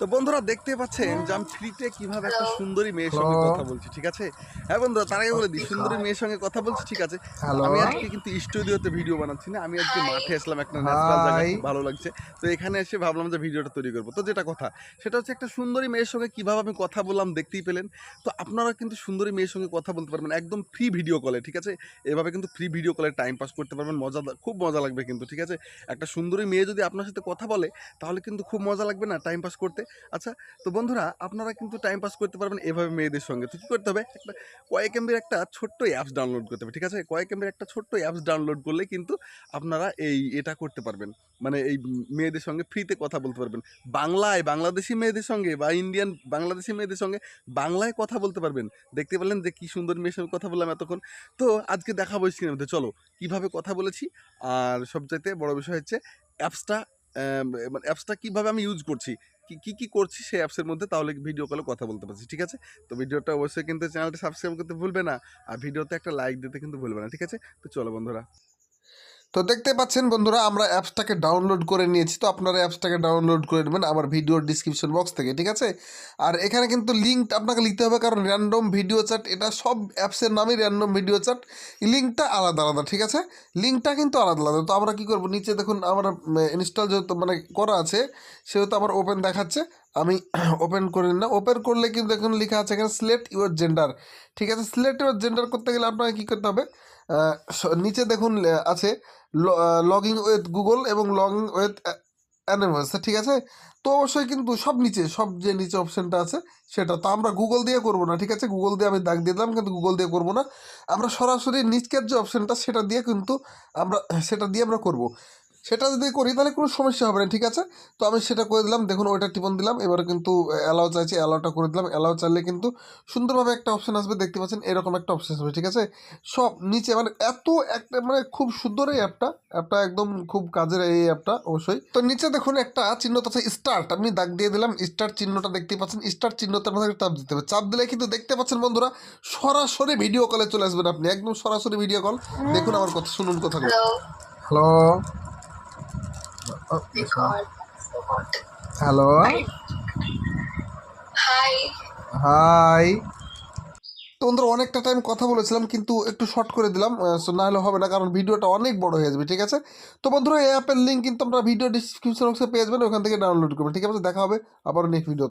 তো বন্ধুরা দেখতে পাচ্ছেন যে আমি ফ্রিতে কীভাবে একটা সুন্দরী মেয়ের সঙ্গে কথা বলছি ঠিক আছে? হ্যাঁ বন্ধুরা তার আগে বলে দিই সুন্দরী মেয়ের সঙ্গে কথা বলছি ঠিক আছে. আমি আজকে কিন্তু স্টুডিওতে ভিডিও বানাচ্ছি না আমি আজকে মাঠে আসলাম একটা ন্যাচারাল জায়গা Hi. খুব ভালো লাগছে। তো এখানে এসে ভাবলাম যে ভিডিওটা তৈরি করব। তো যেটা কথা সেটা হচ্ছে একটা সুন্দরী মেয়ের সঙ্গে কীভাবে আমি কথা বললাম দেখতেই পেলেন। তো আপনারা কিন্তু সুন্দরী মেয়ের সঙ্গে কথা বলতে পারবেন একদম ফ্রি ভিডিও কলে ঠিক আছে? এভাবে কিন্তু ফ্রি ভিডিও কলে টাইম পাস করতে পারবেন মজা খুব মজা লাগবে কিন্তু ঠিক আছে? একটা সুন্দরী মেয়ে যদি আপনার সাথে কথা বলে তাহলে কিন্তু খুব মজা লাগবে না টাইম পাস করতে। আচ্ছা তো বন্ধুরা, আপনারা কিন্তু টাইম পাস করতে পারবেন এভাবে মেয়েদের সঙ্গে। তো কী করতে হবে? একটা কয়েক এমবির একটা ছোট্ট অ্যাপস ডাউনলোড করতে হবে, ঠিক আছে? কয়েক এমবির একটা ছোট্ট অ্যাপস ডাউনলোড করলে কিন্তু আপনারা এই এটা করতে পারবেন। মানে এই মেয়েদের সঙ্গে ফ্রিতে কথা বলতে পারবেন। বাংলায়, বাংলাদেশি মেয়েদের সঙ্গে বা ইন্ডিয়ান বাংলাদেশি মেয়েদের সঙ্গে বাংলায় কথা বলতে পারবেন। দেখতে পেলেন যে কি সুন্দর মেয়ের সঙ্গে কথা বললাম এতক্ষণ। তো আজকে দেখাবো স্ক্রিনের মধ্যে। চলো, কীভাবে কথা বলেছি? আর সবচাইতে বড় বিষয় হচ্ছে অ্যাপসটা মানে অ্যাপসটা কীভাবে আমি ইউজ করছি? কি কি কি করছি সেই অ্যাপসের মধ্যে? তাহলে ভিডিও কলে কথা বলতে পারছি, ঠিক আছে? তো ভিডিওটা অবশ্যই কিন্তু চ্যানেলটা সাবস্ক্রাইব করতে ভুলবে না। আর ভিডিওতে একটা লাইক দিতে কিন্তু ভুলবে না, ঠিক আছে? তো চলো বন্ধুরা। তো দেখতে পাচ্ছেন বন্ধুরা, আমরা অ্যাপসটাকে ডাউনলোড করে নিয়েছি। তো আপনারা অ্যাপসটাকে ডাউনলোড করে নেবেন আমার ভিডিওর ডিসক্রিপশন বক্স থেকে, ঠিক আছে? আর এখানে কিন্তু লিঙ্ক আপনাকে লিখতে হবে, কারণ র্যান্ডম ভিডিও চ্যাট এটা সব অ্যাপসের নামই র্যান্ডম ভিডিও চ্যাট লিঙ্কটা আলাদা আলাদা, ঠিক আছে? লিঙ্কটা কিন্তু আলাদা আলাদা। তো আমরা কী করব? নিচে দেখুন আমার ইনস্টল যেহেতু মানে করা আছে, সেহেতু আমার ওপেন দেখাচ্ছে। আমি ওপেন করে না ওপেন করলে কিন্তু দেখুন লেখা আছে এখানে সিলেক্ট ইউর জেন্ডার ঠিক আছে? সিলেক্ট ইউর জেন্ডার করতে গেলে আপনাকে কী করতে হবে? নিচে দেখুন আছে লগিং উইথ গুগল এবং লগিং উইথ অ্যানিমালস ঠিক আছে? তো অবশ্যই কিন্তু সব নিচে, সব যে নিচে অপশানটা আছে, সেটা তো আমরা গুগল দিয়ে করব না, ঠিক আছে? গুগল দিয়ে আমি দাগ দিয়ে দিলাম, কিন্তু গুগল দিয়ে করব না। আমরা সরাসরি নিচকের যে অপশানটা সেটা দিয়ে কিন্তু আমরা, সেটা দিয়ে আমরা করব। সেটা যদি করি তাহলে কোনো সমস্যা হবে না ঠিক আছে? তো আমি সেটা করে দিলাম। দেখুন ওইটা টিপন দিলাম। এবার কিন্তু অ্যালাউ চাইছি অ্যালাউটা করে দিলাম। অ্যালাউ চাইলে কিন্তু সুন্দরভাবে একটা অপশন আসবে দেখতে পাচ্ছেন এরকম একটা অপশন আসবে ঠিক আছে? সব নিচে মানে এত একটা মানে খুব সুন্দর এই অ্যাপটা অ্যাপটা একদম খুব কাজের এই অ্যাপটা অবশ্যই। তো নিচে দেখুন একটা চিহ্ন আছে স্টার্ট আমি দাগ দিয়ে দিলাম স্টার্ট চিহ্নটা দেখতে পাচ্ছেন স্টার্ট চিহ্নটার মধ্যে চাপ দিতে হবে। চাপ দিলে কিন্তু দেখতে পাচ্ছেন বন্ধুরা সরাসরি ভিডিও কলে চলে আসবেন আপনি একদম সরাসরি ভিডিও কল দেখুন আমার কথা শুনুন Hello, hello. Hello Hi. Hi তোমরা অনেকটা টাইম কথা বলেছিলাম কিন্তু একটু শর্ট করে দিলাম সো না হলে হবে না কারণ ভিডিওটা অনেক বড় হয়ে যাবে ঠিক আছে? তো বন্ধুরা এই অ্যাপের লিঙ্ক কিন্তু আমরা ভিডিও ডিসক্রিপশন বক্সে পেয়ে যাবেন ওখান থেকে ডাউনলোড করবেন ঠিক আছে? দেখা হবে আবার নেক্সট ভিডিও